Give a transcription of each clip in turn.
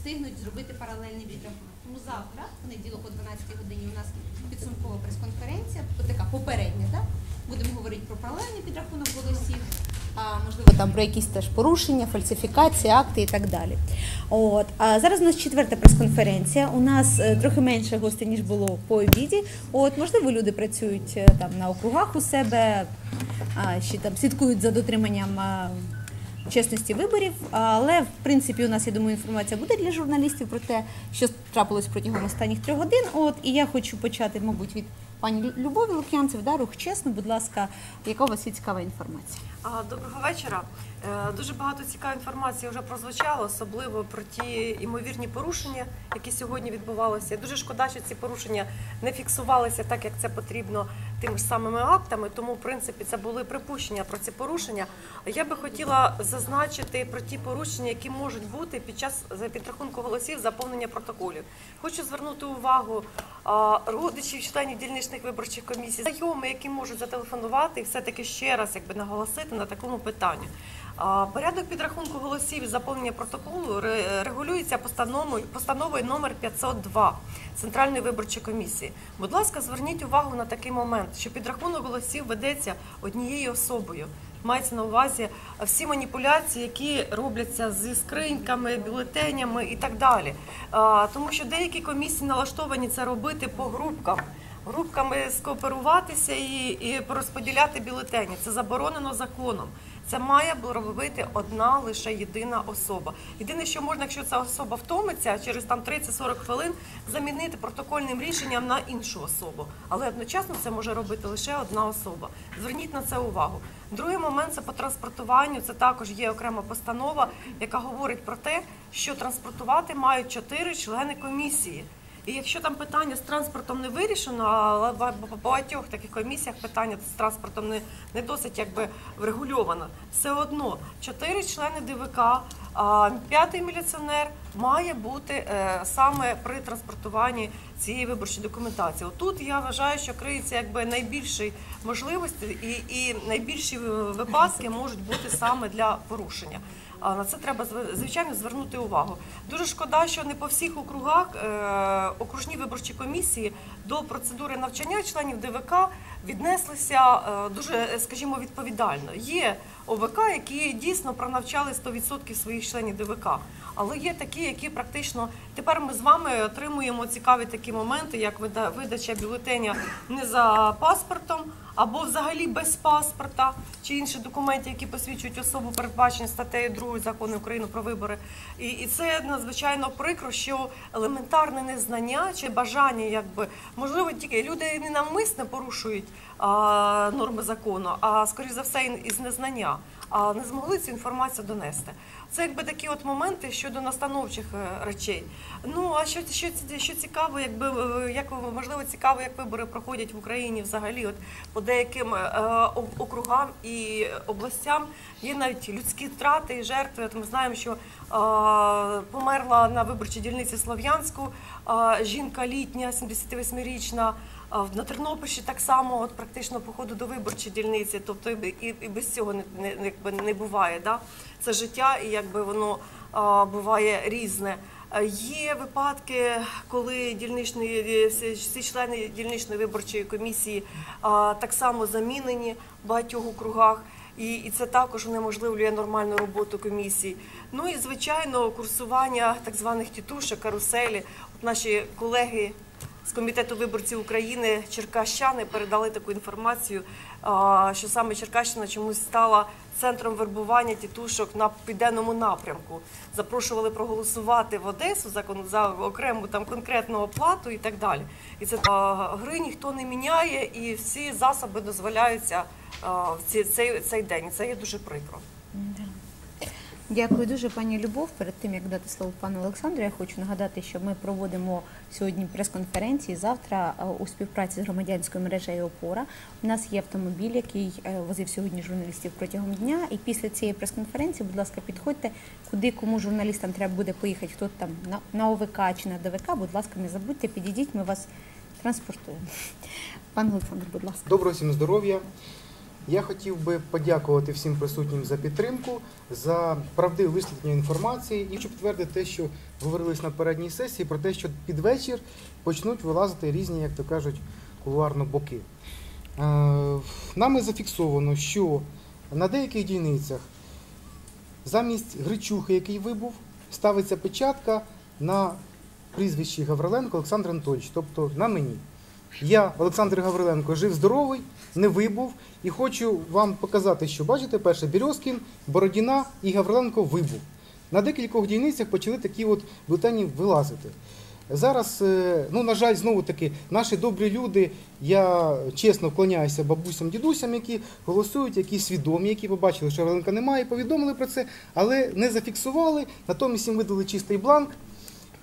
встигнуть зробити паралельний підрахунок. Тому завтра, в понеділок о 12 годині, у нас підсумкова прес-конференція, така попередня, так? Будемо говорити про паралельний підрахунок голосів, а можливо там про якісь теж порушення, фальсифікації, акти і так далі. От а зараз у нас четверта прес-конференція. У нас е, трохи менше гостей ніж було по обіді. От можливо, люди працюють е, там на округах у себе, а, ще там слідкують за дотриманням. Чесності виборів. Але в принципі у нас я думаю, інформація буде для журналістів про те, що трапилось протягом останніх трьох годин. От і я хочу почати, мабуть, від пані Любові Лук'янцев. Да, рух чесно, будь ласка, яка у вас є цікава інформація? Доброго вечора. Е, Дуже багато цікавої інформації вже прозвучало, особливо про ті імовірні порушення, які сьогодні відбувалися. Дуже шкода, що ці порушення не фіксувалися так, як це потрібно тими ж самими актами. Тому, в принципі, це були припущення про ці порушення. Я би хотіла зазначити про ті порушення, які можуть бути під час підрахунку голосів заповнення протоколів. Хочу звернути увагу родичів, членів дільничних виборчих комісій, знайомі, які можуть зателефонувати і все-таки ще раз якби наголосити на такому питанні. Порядок підрахунку голосів заповнення протоколу регулюється постановою, постановою номер 502 Центральної виборчої комісії. Будь ласка, зверніть увагу на такий момент, що підрахунок голосів ведеться однією особою. Мається на увазі всі маніпуляції, які робляться зі скриньками, бюлетенями і так далі. Тому що деякі комісії налаштовані це робити по групкам. Групками скооперуватися і, і порозподіляти бюлетені. Це заборонено законом. Це має робити одна лише єдина особа. Єдине, що можна, якщо ця особа втомиться, через там 30-40 хвилин замінити протокольним рішенням на іншу особу. Але одночасно це може робити лише одна особа. Зверніть на це увагу. Другий момент це по транспортуванню. Це також є окрема постанова, яка говорить про те, що транспортувати мають чотири члени комісії. І якщо там питання з транспортом не вирішено, але в багатьох таких комісіях питання з транспортом не, не досить якби врегульовано, все одно чотири члени ДВК, а п'ятий міліціонер має бути е, саме при транспортуванні цієї виборчої документації. Отут я вважаю, що криється якби найбільші можливості і, і найбільші випадки можуть бути саме для порушення. А на це треба звичайно звернути увагу. Дуже шкода, що не по всіх округах е, окружні виборчі комісії до процедури навчання членів ДВК віднеслися е, дуже, скажімо, відповідально. Є ОВК, які дійсно пронавчали 100% своїх членів ДВК. Але є такі, які практично тепер ми з вами отримуємо цікаві такі моменти, як видача бюлетеня не за паспортом або взагалі без паспорта чи інших документів, які посвідчують особу, передбачені статтею 2 закону України про вибори. І, і це надзвичайно прикро, що елементарне незнання чи бажання, якби можливо, тільки люди не навмисне порушують а, норми закону, а скоріш за все із незнання, а не змогли цю інформацію донести. Це якби такі от моменти щодо настановчих е, речей. Ну а що, що, що цікаво, якби е, як можливо цікаво, як вибори проходять в Україні взагалі, от по деяким е, округам і областям є навіть людські втрати і жертви. От ми знаємо, що е, померла на виборчій дільниці Слов'янську е, жінка літня, 78-річна. На Тернопільщі так само, от практично по ходу до виборчої дільниці, тобто і, і, без цього не, не, якби не буває. Да? Це життя, і якби воно а, буває різне. Є випадки, коли дільничні всі, всі члени дільничної виборчої комісії а, так само замінені в багатьох округах. І, і це також унеможливлює нормальну роботу комісії. Ну і звичайно, курсування так званих тітушок, каруселі. От наші колеги з комітету виборців України Черкащани передали таку інформацію, що саме Черкащина чомусь стала центром вербування тітушок на південному напрямку. Запрошували проголосувати в Одесу за за окрему там конкретну оплату і так далі. І це гри ніхто не міняє, і всі засоби дозволяються в ці- цей, цей день. Це є дуже прикро. Дякую дуже, пані Любов. Перед тим як дати слово пану Олександру, я хочу нагадати, що ми проводимо сьогодні прес-конференції. Завтра е, у співпраці з громадянською мережею Опора. У нас є автомобіль, який е, возив сьогодні журналістів протягом дня. І після цієї прес-конференції, будь ласка, підходьте, куди кому журналістам треба буде поїхати, хто там на, ОВК чи на ДВК. Будь ласка, не забудьте, підійдіть, ми вас транспортуємо. Пан Олександр, будь ласка. Доброго всім здоров'я. Я хотів би подякувати всім присутнім за підтримку, за правдиве висвітлення інформації і щоб підтвердити те, що говорилось на передній сесії, про те, що під вечір почнуть вилазити різні, як то кажуть, кулуарно боки. Е, Нами зафіксовано, що на деяких дільницях замість Гречухи, який вибув, ставиться печатка на прізвищі Гавриленко Олександр Анатольович, тобто на мені. Я, Олександр Гавриленко, жив здоровий, не вибув, і хочу вам показати, що бачите, перше Бірьозкін, Бородіна і Гавриленко вибув. На декількох дільницях почали такі от бюлетені вилазити. Зараз, е, ну на жаль, знову таки, наші добрі люди, я чесно вклоняюся бабусям, дідусям, які голосують, які свідомі, які побачили, що Гавриленка немає, повідомили про це, але не зафіксували, натомість їм видали чистий бланк,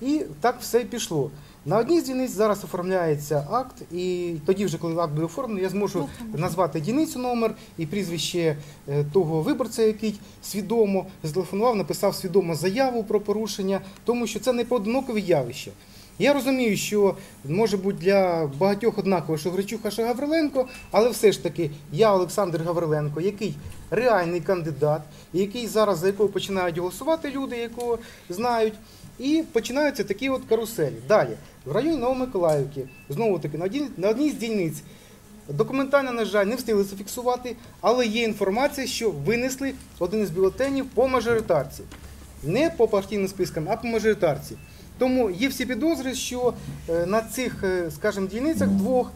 і так все пішло. На одній з дільниць зараз оформляється акт, і тоді, вже коли акт буде оформлений, я зможу назвати дільницю номер і прізвище е, того виборця, який свідомо зателефонував, написав свідомо заяву про порушення, тому що це не поодинокове явище. Я розумію, що може бути для багатьох однаково, що Гречуха, що Гавриленко, але все ж таки я Олександр Гавриленко, який реальний кандидат, який зараз за якого починають голосувати люди, якого знають. І починаються такі от каруселі. Далі, в районі Новомиколаївки, знову таки, на одній, на одній з дільниць документально, на жаль, не встигли зафіксувати, але є інформація, що винесли один із бюлетенів по мажоритарці. Не по партійним спискам, а по мажоритарці. Тому є всі підозри, що е, на цих, е, скажімо, дільницях двох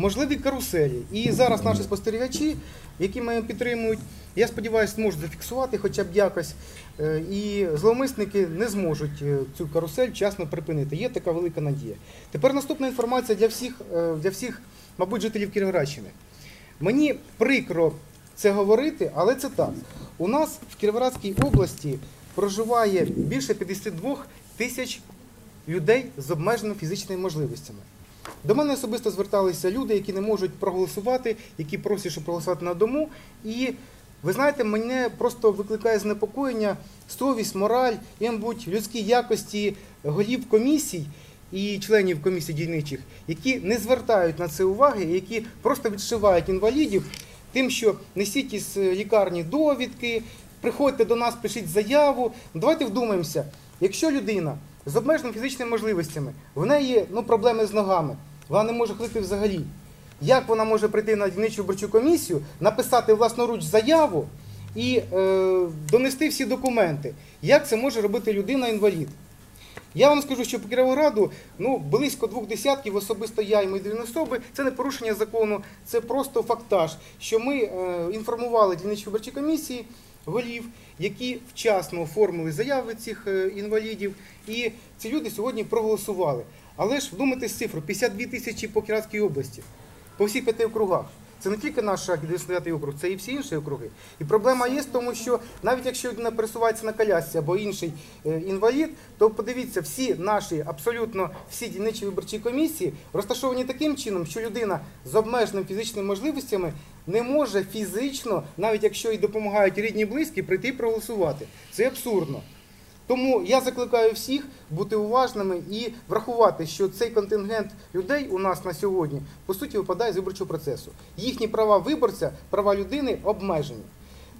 можливі каруселі. І зараз наші спостерігачі, які мене підтримують, я сподіваюся, зможуть зафіксувати хоча б якось. Е, І зловмисники не зможуть е, цю карусель вчасно припинити. Є така велика надія. Тепер наступна інформація для всіх, е, для всіх, мабуть, жителів Кіровоградщини. Мені прикро це говорити, але це так. У нас в Кіровоградській області проживає більше 52 тисяч людей з обмеженими фізичними можливостями. До мене особисто зверталися люди, які не можуть проголосувати, які просять, щоб проголосувати на дому. І ви знаєте, мене просто викликає занепокоєння, совість, мораль і, мабуть, людські якості голів комісій і членів комісій дільничих, які не звертають на це уваги, які просто відшивають інвалідів тим, що несіть із лікарні довідки, приходьте до нас, пишіть заяву. Давайте вдумаємося, якщо людина з обмеженими фізичними можливостями, в неї є ну, проблеми з ногами, вона не може ходити взагалі. Як вона може прийти на дільничу виборчу комісію, написати власноруч заяву і е, донести всі документи? Як це може робити людина-інвалід? Я вам скажу, що по Кіровограду ну, близько двох десятків, особисто я і мої дві особи, це не порушення закону, це просто фактаж, що ми е, інформували дільничі виборчі комісії, голів, які вчасно оформили заяви цих е, інвалідів, і ці люди сьогодні проголосували. Але ж вдумайтесь цифру: 52 тисячі по Кіратській області, по всіх п'яти округах. Це не тільки наш 99 округ, це і всі інші округи. І проблема є в тому, що навіть якщо людина пересувається на колясці або інший е, інвалід, то подивіться, всі наші, абсолютно всі дільничі виборчі комісії розташовані таким чином, що людина з обмеженими фізичними можливостями не може фізично, навіть якщо й допомагають рідні і близькі, прийти і проголосувати. Це абсурдно. Тому я закликаю всіх бути уважними і врахувати, що цей контингент людей у нас на сьогодні по суті випадає з виборчого процесу. Їхні права виборця, права людини обмежені.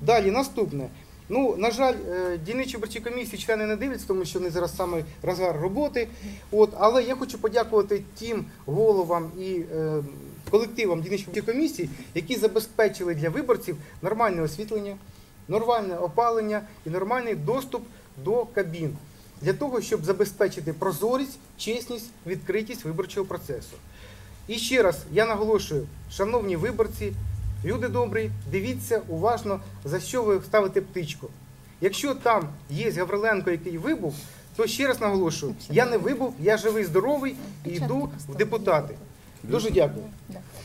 Далі наступне. Ну, на жаль, е, дільничі виборчі комісії члени не дивляться, тому що вони зараз саме розгар роботи. От, але я хочу подякувати тим головам і е, колективам дільничих виборчих комісій, які забезпечили для виборців нормальне освітлення, нормальне опалення і нормальний доступ до кабін для того, щоб забезпечити прозорість, чесність, відкритість виборчого процесу. І ще раз я наголошую, шановні виборці, люди добрі, дивіться уважно, за що ви ставите птичку. Якщо там є Гавриленко, який вибув, то ще раз наголошую, я не вибув, я живий, здоровий і йду в депутати. Дуже дякую.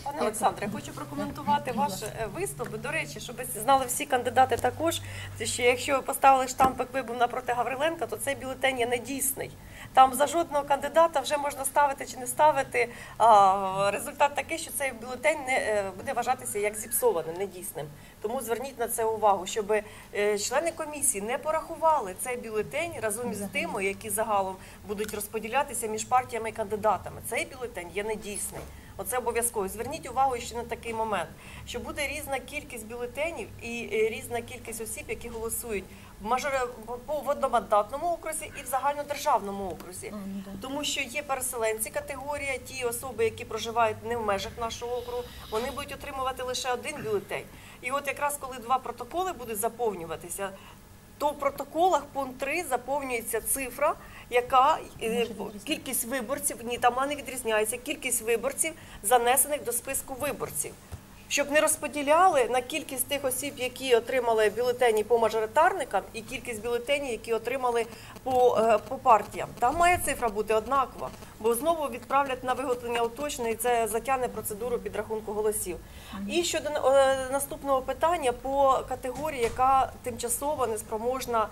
Пане Олександре, хочу прокоментувати ваш е, виступ. До речі, щоб знали всі кандидати також, що якщо ви поставили штампик вибув напроти Гавриленка, то цей бюлетень є недійсний. Там за жодного кандидата вже можна ставити чи не ставити. А результат такий, що цей бюлетень не е, буде вважатися як зіпсованим, недійсним. Тому зверніть на це увагу, щоб е, члени комісії не порахували цей бюлетень разом із тими, які загалом будуть розподілятися між партіями і кандидатами. Цей бюлетень є недійсний. Оце обов'язково. Зверніть увагу ще на такий момент, що буде різна кількість бюлетенів і е, різна кількість осіб, які голосують в мажоре по в одномандатному окрузі і в загальнодержавному окрузі. Тому що є переселенці категорія, ті особи, які проживають не в межах нашого округу, вони будуть отримувати лише один бюлетень. І от якраз коли два протоколи будуть заповнюватися, то в протоколах пункт 3 заповнюється цифра, яка е, кількість виборців, ні, там не відрізняється, кількість виборців, занесених до списку виборців. Щоб не розподіляли на кількість тих осіб, які отримали бюлетені по мажоритарникам, і кількість бюлетенів, які отримали по, е, по партіям. Там має цифра бути однакова, бо знову відправлять на виготовлення уточнення, і це затягне процедуру підрахунку голосів. І щодо е, наступного питання по категорії, яка тимчасово неспроможна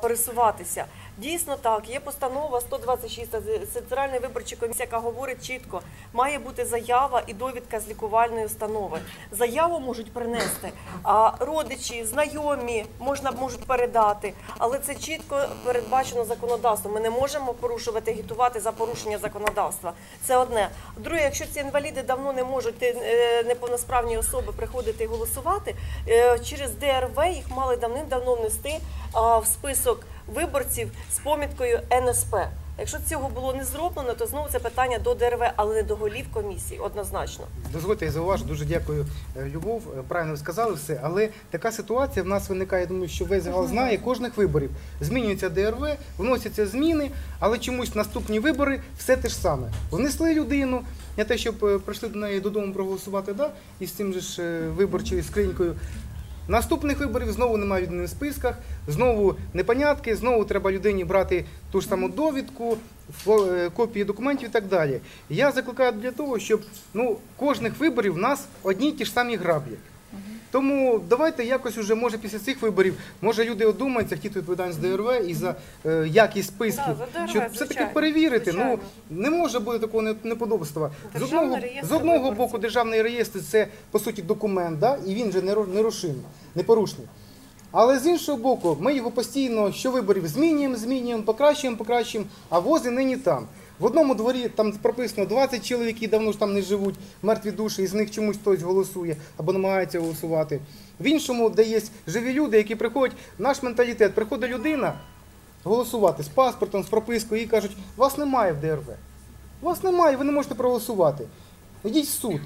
пересуватися. Дійсно так, є постанова 126 це Центральної виборчої комісії, яка говорить чітко, має бути заява і довідка з лікувальної установи. Заяву можуть принести, а родичі, знайомі можна можуть передати, але це чітко передбачено законодавством. Ми не можемо порушувати, агітувати за порушення законодавства. Це одне. Друге, якщо ці інваліди давно не можуть е, неповносправні особи приходити і голосувати, е, через ДРВ їх мали давним-давно внести в список виборців з поміткою НСП. Якщо цього було не зроблено, то знову це питання до ДРВ, але не до голів комісії, однозначно. Дозвольте, я зауважу, дуже дякую, е, Любов. Е, Правильно ви сказали все, але така ситуація в нас виникає, я думаю, що весь загал знає, кожних виборів. Змінюється ДРВ, вносяться зміни, але чомусь наступні вибори все те ж саме. Внесли людину, не те, щоб е, прийшли до неї додому проголосувати, да, із цим же ж виборчою скринькою. Наступних виборів знову немає людини в списках, знову непонятки, знову треба людині брати ту ж саму довідку, е, копії документів і так далі. Я закликаю для того, щоб ну, кожних виборів в нас одні й ті ж самі граблі. Тому давайте якось уже, може, після цих виборів, може люди одумаються, хотіти відповідальність ДРВ і за е, якість списків, Да, за ДРВ, щоб все-таки звичайно, перевірити. звичайно. Ну не може бути такого не- неподобства. З Державний одного, реєстр з одного виборців. боку, державний реєстр це по суті документ, да? і він же неро- нерушимий, непорушний. Але з іншого боку, ми його постійно щовиборів змінюємо, змінюємо, покращуємо, покращуємо, а вози нині там. В одному дворі там прописано 20 чоловік, які давно ж там не живуть, мертві душі, і з них чомусь хтось голосує або намагається голосувати. В іншому, де є живі люди, які приходять, наш менталітет, приходить людина голосувати з паспортом, з пропискою, і кажуть, вас немає в ДРВ. Вас немає, ви не можете проголосувати. Йдіть в суд.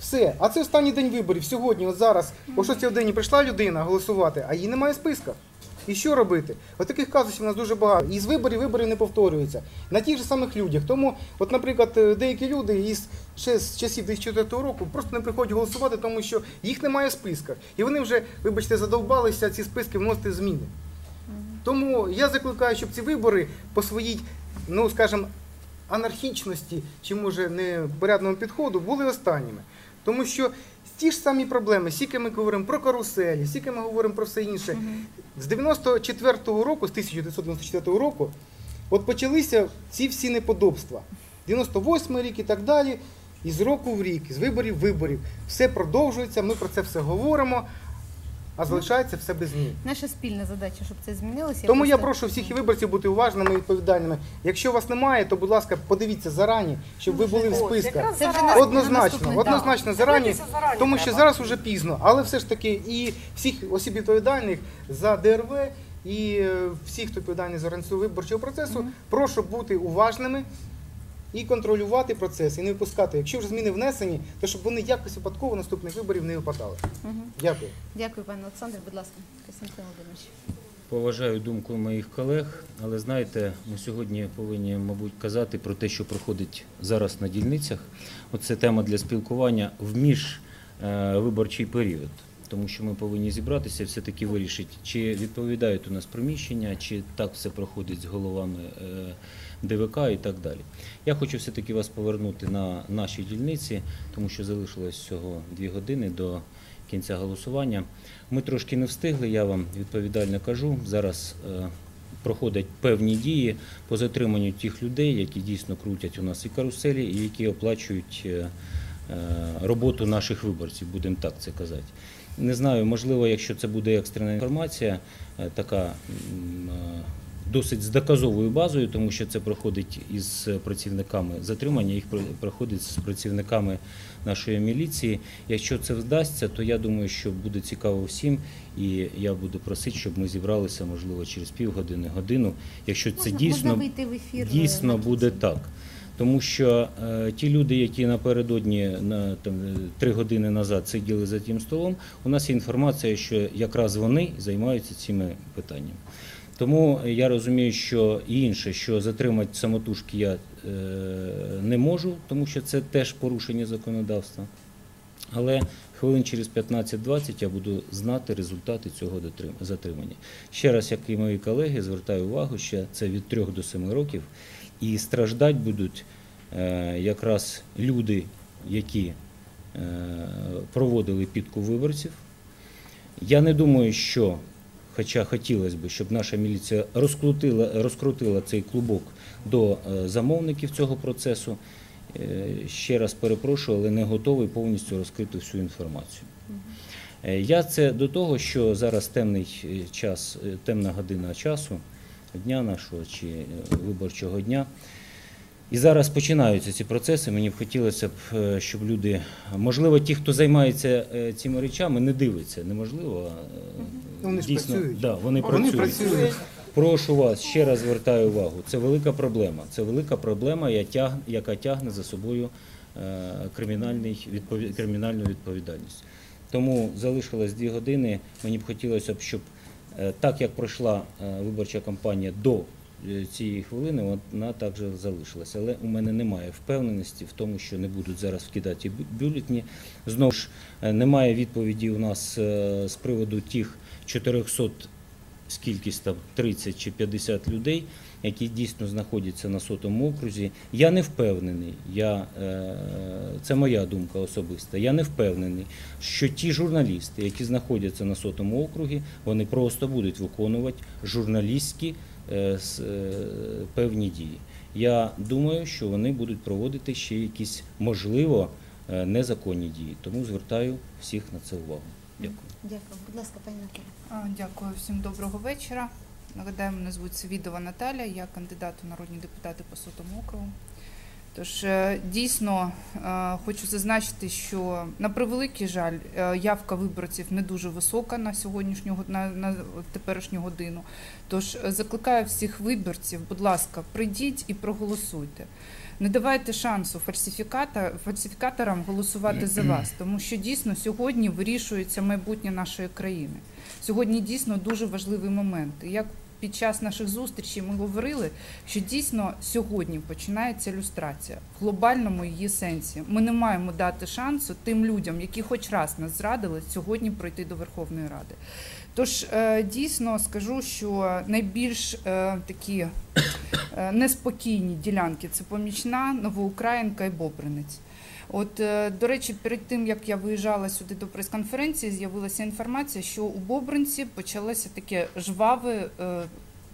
Все. А це останній день виборів. Сьогодні, от зараз, о 6 годині прийшла людина голосувати, а її немає в списках. І що робити? От таких казусів у нас дуже багато. І з виборів вибори не повторюються. На тих же самих людях. Тому, от, наприклад, е, деякі люди із ще з часів 2004 року просто не приходять голосувати, тому що їх немає в списках. І вони вже, вибачте, задовбалися ці списки вносити зміни. Тому я закликаю, щоб ці вибори по своїй, ну скажімо, анархічності чи може непорядному підходу були останніми. Тому що ті ж самі проблеми, скільки ми говоримо про каруселі, скільки ми говоримо про все інше. З 94-го року, з 1994 року, от почалися ці всі неподобства. 98 рік і так далі. І з року в рік, з виборів виборів. Все продовжується, ми про це все говоримо, а залишається все без змін. Наша спільна задача, щоб це змінилося. Тому я просто- прошу всіх і виборців бути уважними і відповідальними. Якщо вас немає, то будь ласка, подивіться зарані, щоб ви були в списках. Це вже на- Однозначно, наступний однозначно зарані, Дивитися зарані тому що треба. зараз уже пізно. Але все ж таки і всіх осіб відповідальних за ДРВ, і е, всіх, хто відповідальний за організацію виборчого процесу, прошу бути уважними. І контролювати процес, і не випускати. Якщо вже зміни внесені, то щоб вони якось випадково наступних виборів не випадали. Мгм. Дякую. Дякую, пане Олександр. Будь ласка, Костянтин Володимирович. Поважаю думку моїх колег, але знаєте, ми сьогодні повинні, мабуть, казати про те, що проходить зараз на дільницях. Оце тема для спілкування в міжвиборчий період. Тому що ми повинні зібратися, все-таки вирішити, чи відповідають у нас приміщення, чи так все проходить з головами е, ДВК і так далі. Я хочу все-таки вас повернути на наші дільниці, тому що залишилось всього дві години до кінця голосування. Ми трошки не встигли, я вам відповідально кажу. Зараз е, проходять певні дії по затриманню тих людей, які дійсно крутять у нас і каруселі, і які оплачують е, е, роботу наших виборців, будемо так це казати. Не знаю, можливо, якщо це буде екстрена інформація, така досить з доказовою базою, тому що це проходить із працівниками затримання, їх проходить з працівниками нашої міліції. Якщо це вдасться, то я думаю, що буде цікаво всім, і я буду просити, щоб ми зібралися, можливо, через півгодини, годину. Якщо це Можна- дійсно можна в ефір. е, дійсно буде так. Тому що е, ті люди, які напередодні на там е, три години назад сиділи за тим столом, у нас є інформація, що якраз вони займаються цими питаннями. Тому я розумію, що і інше, що затримати самотужки я е, не можу, тому що це теж порушення законодавства. Але хвилин через 15-20 я буду знати результати цього затримання. Ще раз, як і мої колеги, звертаю увагу, що це від 3 до 7 років, і страждати будуть е, якраз люди, які е, проводили підку виборців. Я не думаю, що, хоча хотілося б, щоб наша міліція розкрутила, розкрутила цей клубок до е, замовників цього процесу. Е, Ще раз перепрошую, але не готовий повністю розкрити всю інформацію. Е, Я це до того, що зараз темний час, темна година часу дня нашого чи виборчого дня. І зараз починаються ці процеси. Мені б хотілося б, е, щоб люди, можливо, ті, хто займається е, цими речами, не дивиться. Неможливо. Ну, вони ж працюють. Да, вони, Вони працюють. працюють. Прошу вас, ще раз звертаю увагу. Це велика проблема. Це велика проблема, яка тягне за собою е, кримінальний кримінальну відповідальність. Тому залишилось дві години. Мені б хотілося б, щоб так як пройшла виборча кампанія до цієї хвилини, вона також залишилася. Але у мене немає впевненості в тому, що не будуть зараз вкидати бюлетні. Знову ж е, немає відповіді у нас е, з приводу тих 400 скількись там 30 чи 50 людей, які дійсно знаходяться на сотому окрузі. Я не впевнений, я, е, це моя думка особиста. Я не впевнений, що ті журналісти, які знаходяться на сотому округі, вони просто будуть виконувати журналістські е, е, певні дії. Я думаю, що вони будуть проводити ще якісь можливо е, незаконні дії. Тому звертаю всіх на це увагу. Дякую. Дякую. Будь ласка, пані Наталя. Дякую всім доброго вечора. Нагадаю, мене звуть Свідова Наталя, я кандидат у народні депутати по сотому округу. Тож е, дійсно е, хочу зазначити, що на превеликий жаль, е, явка виборців не дуже висока на сьогоднішню на, на теперішню годину. Тож закликаю всіх виборців, будь ласка, прийдіть і проголосуйте. Не давайте шансу фальсифіката, фальсифікаторам голосувати за вас, тому що дійсно сьогодні вирішується майбутнє нашої країни. Сьогодні дійсно дуже важливий момент. Як під час наших зустрічей ми говорили, що дійсно сьогодні починається люстрація в глобальному її сенсі. Ми не маємо дати шансу тим людям, які хоч раз нас зрадили, сьогодні пройти до Верховної Ради. Тож е, дійсно скажу, що найбільш е, такі е, неспокійні ділянки це помічна, Новоукраїнка і Бобринець. От, е, до речі, перед тим як я виїжджала сюди до прес-конференції, з'явилася інформація, що у Бобринці почалося таке жваве е,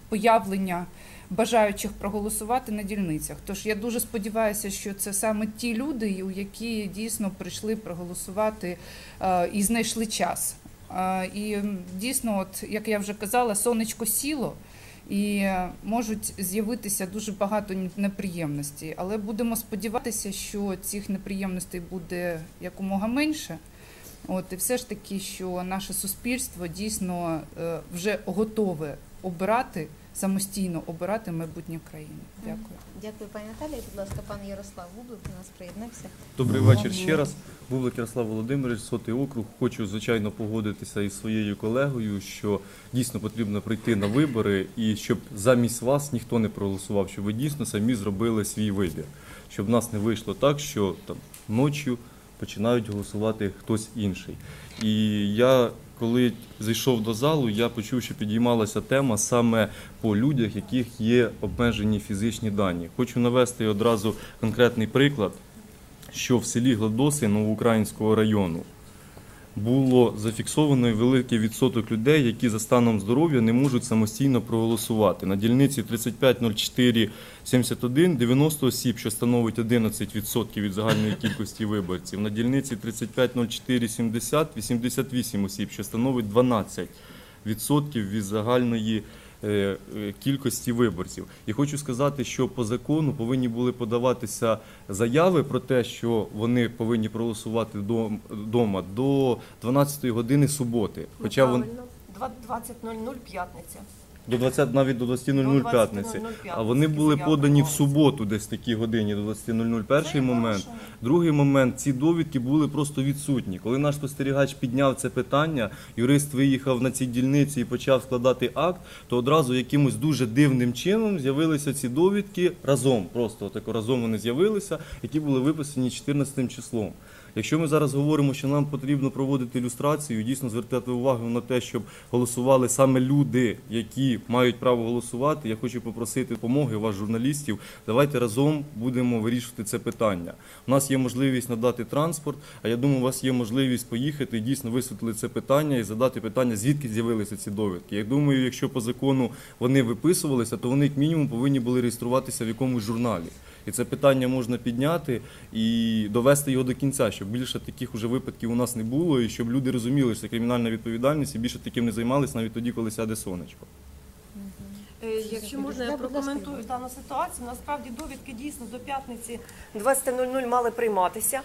появлення бажаючих проголосувати на дільницях. Тож я дуже сподіваюся, що це саме ті люди, у які дійсно прийшли проголосувати е, і знайшли час. І дійсно, от як я вже казала, сонечко сіло. І можуть з'явитися дуже багато неприємностей, але будемо сподіватися, що цих неприємностей буде якомога менше. От і все ж таки, що наше суспільство дійсно е, вже готове обирати самостійно обирати майбутнє країни. Дякую. Дякую, пані Наталя. І, будь ласка, пан Ярослав Бублик до нас приєднався. Добрий вечір ще раз. Бублик Ярослав Володимирович, сотий округ. Хочу звичайно погодитися із своєю колегою, що дійсно потрібно прийти на вибори, і щоб замість вас ніхто не проголосував, щоб ви дійсно самі зробили свій вибір, щоб в нас не вийшло так, що там ночі починають голосувати хтось інший. І я, коли зайшов до залу, я почув, що підіймалася тема саме по людях, яких є обмежені фізичні дані. Хочу навести одразу конкретний приклад що в селі Гладоси Новоукраїнського району було зафіксовано великий відсоток людей, які за станом здоров'я не можуть самостійно проголосувати. На дільниці 350471 90 осіб, що становить 11% від загальної кількості виборців. На дільниці 350470 88 осіб, що становить 12% від загальної кількості. Кількості виборців. І хочу сказати, що по закону повинні були подаватися заяви про те, що вони повинні проголосувати вдома до 12 години суботи. Хоча вон Неправильно. 20.00 п'ятниця. До 20, навіть до 20.00 До п'ятниці. А вони були подані в суботу, десь в такій годині, до 20.00. Перший момент. Другий момент, ці довідки були просто відсутні. Коли наш спостерігач підняв це питання, юрист виїхав на ці дільниці і почав складати акт, то одразу якимось дуже дивним чином з'явилися ці довідки разом. Просто так разом вони з'явилися, які були виписані 14 числом. Якщо ми зараз говоримо, що нам потрібно проводити ілюстрацію, дійсно звертати увагу на те, щоб голосували саме люди, які мають право голосувати, я хочу попросити допомоги вас, журналістів. Давайте разом будемо вирішувати це питання. У нас є можливість надати транспорт, а я думаю, у вас є можливість поїхати і дійсно висвітлити це питання і задати питання, звідки з'явилися ці довідки. Я думаю, якщо по закону вони виписувалися, то вони як мінімум повинні були реєструватися в якомусь журналі. І це питання можна підняти і довести його до кінця, щоб більше таких уже випадків у нас не було, і щоб люди розуміли, що це кримінальна відповідальність і більше таким не займалися навіть тоді, коли сяде сонечко. Е, Якщо можна, я прокоментую дану ситуацію. Насправді довідки дійсно до п'ятниці 20.00 мали прийматися.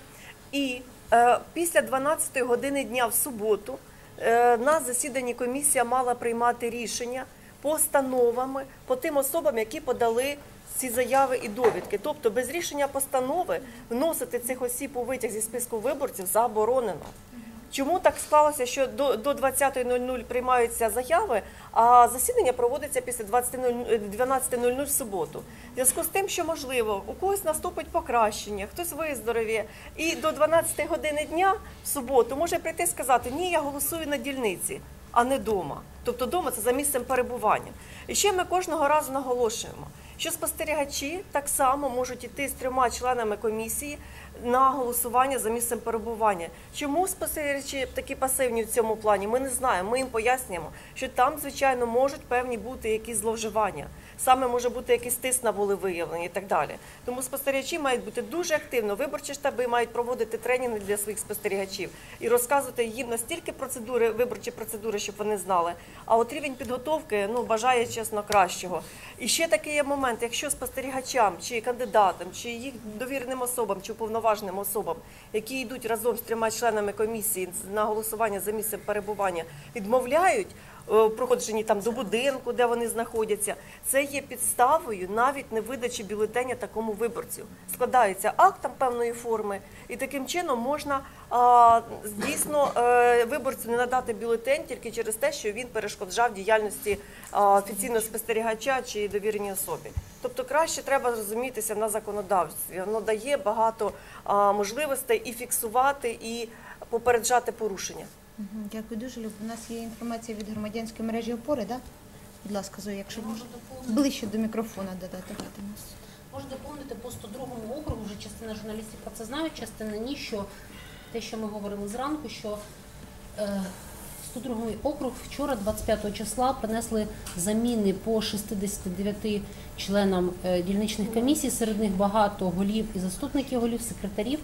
І е, після 12 години дня в суботу е, на засіданні комісія мала приймати рішення постановами по тим особам, які подали ці заяви і довідки. Тобто без рішення постанови вносити цих осіб у витяг зі списку виборців заборонено. Чому так склалося, що до, до 20.00 приймаються заяви, а засідання проводиться після 20.00 12.00 в суботу? В зв'язку з тим, що можливо, у когось наступить покращення, хтось виздоровіє, і до 12 години дня в суботу може прийти і сказати, ні, я голосую на дільниці, а не дома. Тобто вдома це за місцем перебування. І ще ми кожного разу наголошуємо, що спостерігачі так само можуть іти з трьома членами комісії на голосування за місцем перебування. Чому спостерігачі такі пасивні в цьому плані? Ми не знаємо. Ми їм пояснюємо, що там, звичайно, можуть певні бути якісь зловживання. Саме може бути якийсь тиск на волевиявлення і так далі. Тому спостерігачі мають бути дуже активно. Виборчі штаби мають проводити тренінги для своїх спостерігачів і розказувати їм настільки процедури, виборчі процедури, щоб вони знали. А от рівень підготовки ну бажає чесно кращого. І ще такий є момент, якщо спостерігачам чи кандидатам, чи їх довіреним особам, чи уповноваженим особам, які йдуть разом з трьома членами комісії на голосування за місцем перебування, відмовляють проходженні там до будинку, де вони знаходяться, це є підставою навіть не видачі бюлетеня такому виборцю. Складається акт там певної форми, і таким чином можна а, дійсно е, виборцю не надати бюлетень тільки через те, що він перешкоджав діяльності офіційного спостерігача чи довіреній особі. Тобто краще треба зрозумітися на законодавстві. Воно дає багато а, можливостей і фіксувати, і попереджати порушення. Дякую дуже, Люб. У нас є інформація від громадянської мережі опори, так? Будь ласка, Зоя, якщо можна. Ближче до мікрофона додати. Можу доповнити по 102 округу, вже частина журналістів про це знають, частина ні, що те, що ми говорили зранку, що е, 102 округ вчора, 25 числа, принесли заміни по 69 членам е, дільничних комісій, серед них багато голів і заступників голів, секретарів.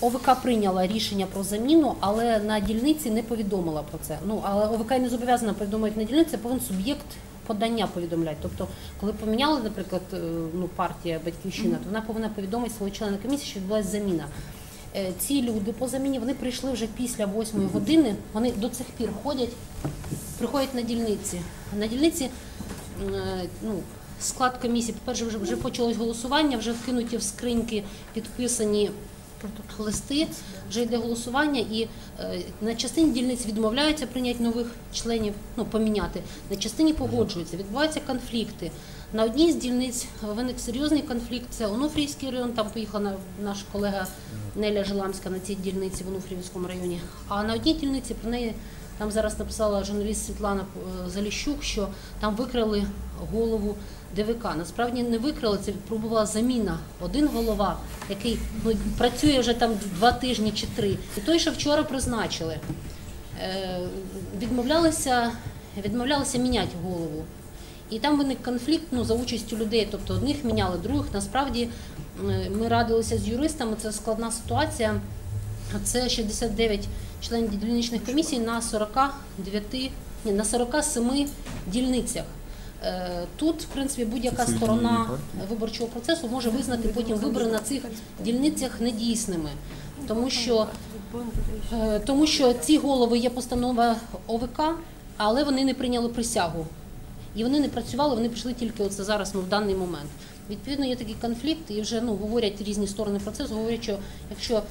ОВК прийняла рішення про заміну, але на дільниці не повідомила про це. Ну але ОВК не зобов'язана повідомити на дільниці, повинен суб'єкт подання повідомляти. Тобто, коли поміняли, наприклад, е, ну партія Батьківщина, то вона повинна повідомити свого члена комісії, що відбулася заміна. Е, Ці люди по заміні вони прийшли вже після 8 години. Вони до цих пір ходять, приходять на дільниці. На дільниці е, ну, склад комісії, по-перше, вже, вже почалось голосування, вже вкинуті в скриньки підписані листи, вже йде голосування, і е, на частині дільниць відмовляються прийняти нових членів, ну поміняти. На частині погоджуються, відбуваються конфлікти. На одній з дільниць виник серйозний конфлікт. Це Онуфрійський район. Там поїхала на- наш колега Неля Жиламська на цій дільниці в Онуфрівському районі. А на одній дільниці про неї там зараз написала журналіст Світлана е, Заліщук, що там викрали голову ДВК. Насправді не викрали, це пробувала заміна. Один голова, який ну, працює вже там два тижні чи три. І той, що вчора призначили, е, відмовлялися, відмовлялися міняти голову. І там виник конфлікт ну, за участю людей, тобто одних міняли, других. Насправді е, ми радилися з юристами, це складна ситуація. Це 69 членів дільничних комісій на 49 ні, на 47 дільницях. Е, Тут, в принципі, будь-яка сторона виборчого процесу може визнати потім вибори на цих дільницях недійсними, тому що, е, тому що ці голови є постанова ОВК, але вони не прийняли присягу. І вони не працювали, вони пішли тільки оце зараз, ну, в даний момент. Відповідно, є такий конфлікт, і вже ну говорять різні сторони процесу. Говорять, що якщо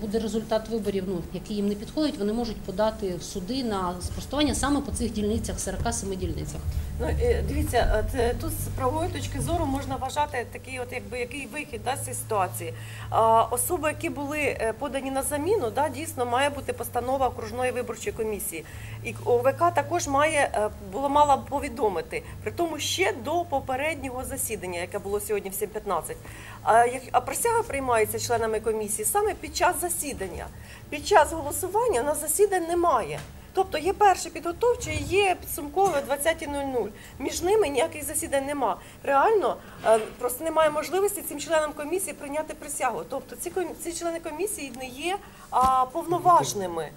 буде результат виборів, ну який їм не підходить, вони можуть подати в суди на спростування саме по цих дільницях, 47 дільницях. Ну, е, дивіться, е, це- тут з правової точки зору можна вважати такий, от якби який вихід да, з цієї ситуації. А, особи, які були е, подані на заміну, да, дійсно має бути постанова окружної виборчої комісії. І ОВК також має е, було мала повідомити, при тому ще до попереднього засідання, яке було сьогодні в 7.15. А, а присяга приймається членами комісії саме під час засідання. Під час голосування у нас засідань немає. Тобто є перше підготовче і є підсумкове 20.00. Між ними ніяких засідань нема. Реально е, просто немає можливості цим членам комісії прийняти присягу. Тобто ці, ці члени комісії не є а, повноважними.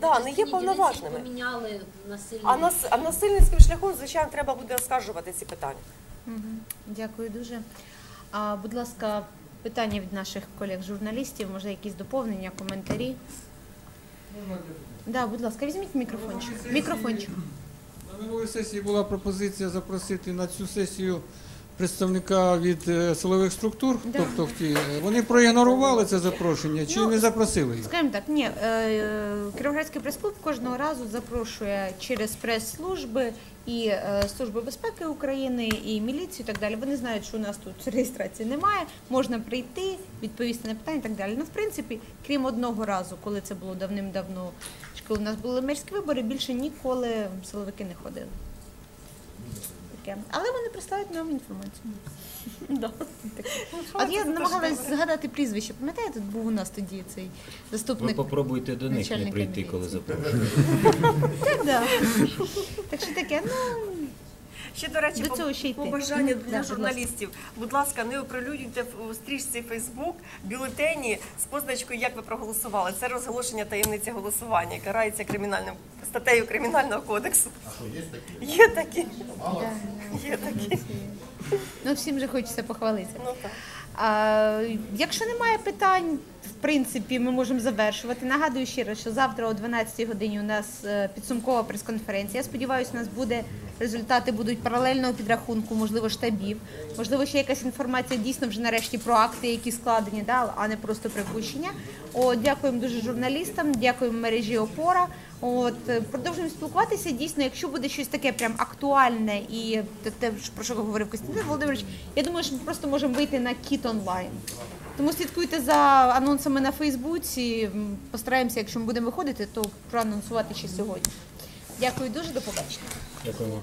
Да, не є повноважними. Поміняли. А, нас, а насильницьким шляхом, звичайно, треба буде оскаржувати ці питання. Дякую дуже. А, будь ласка, питання від наших колег-журналістів, може якісь доповнення, коментарі? Да, будь ласка, візьміть мікрофончик. Мікрофончик. На минулій сесії була пропозиція запросити на цю сесію представника від е, силових структур. Да. Тобто е, вони проігнорували це запрошення чи Ну, не запросили їх? Скажімо так, ні, е, Кіровоградський прес-клуб кожного разу запрошує через прес-служби і Служби безпеки України, і міліцію, і так далі. Вони знають, що у нас тут реєстрації немає, можна прийти, відповісти на питання і так далі. Ну, в принципі, крім одного разу, коли це було давним-давно, коли у нас були мерські вибори, більше ніколи силовики не ходили. Таке. Але вони присилають нам інформацію. Да. От я намагалась згадати прізвище. Пам'ятаєте, тут був у нас тоді цей Ви заступник попробуйте до них не начальника прийти, міліції. коли запрошують. Так, да. Так що таке, ну Ще, до речі, До цього ще йти. побажання Мгм. для будь журналістів. Будь ласка, не оприлюднюйте в- у стрічці Фейсбук бюлетені з позначкою, як ви проголосували. Це розголошення таємниці голосування, і карається кримінальним статтею кримінального кодексу. А що є такі? Є такі. Є такі. ну всім же хочеться похвалитися. Ну так. А, якщо немає питань, в принципі, ми можемо завершувати. Нагадую ще раз, що завтра о 12 годині у нас е, підсумкова прес-конференція. Я сподіваюся, у нас буде результати будуть паралельного підрахунку, можливо, штабів. Можливо, ще якась інформація дійсно вже нарешті про акти, які складені, да, а не просто припущення. О, дякуємо дуже журналістам, дякуємо мережі Опора. От е, продовжуємо спілкуватися. Дійсно, якщо буде щось таке прям актуальне і те, про що говорив Костянтин Володимирович, я думаю, що ми просто можемо вийти на кіт онлайн. Тому слідкуйте за анонсами на Фейсбуці. Постараємося, якщо ми будемо виходити, то проанонсувати ще сьогодні. Дякую дуже, до побачення. Дякуємо.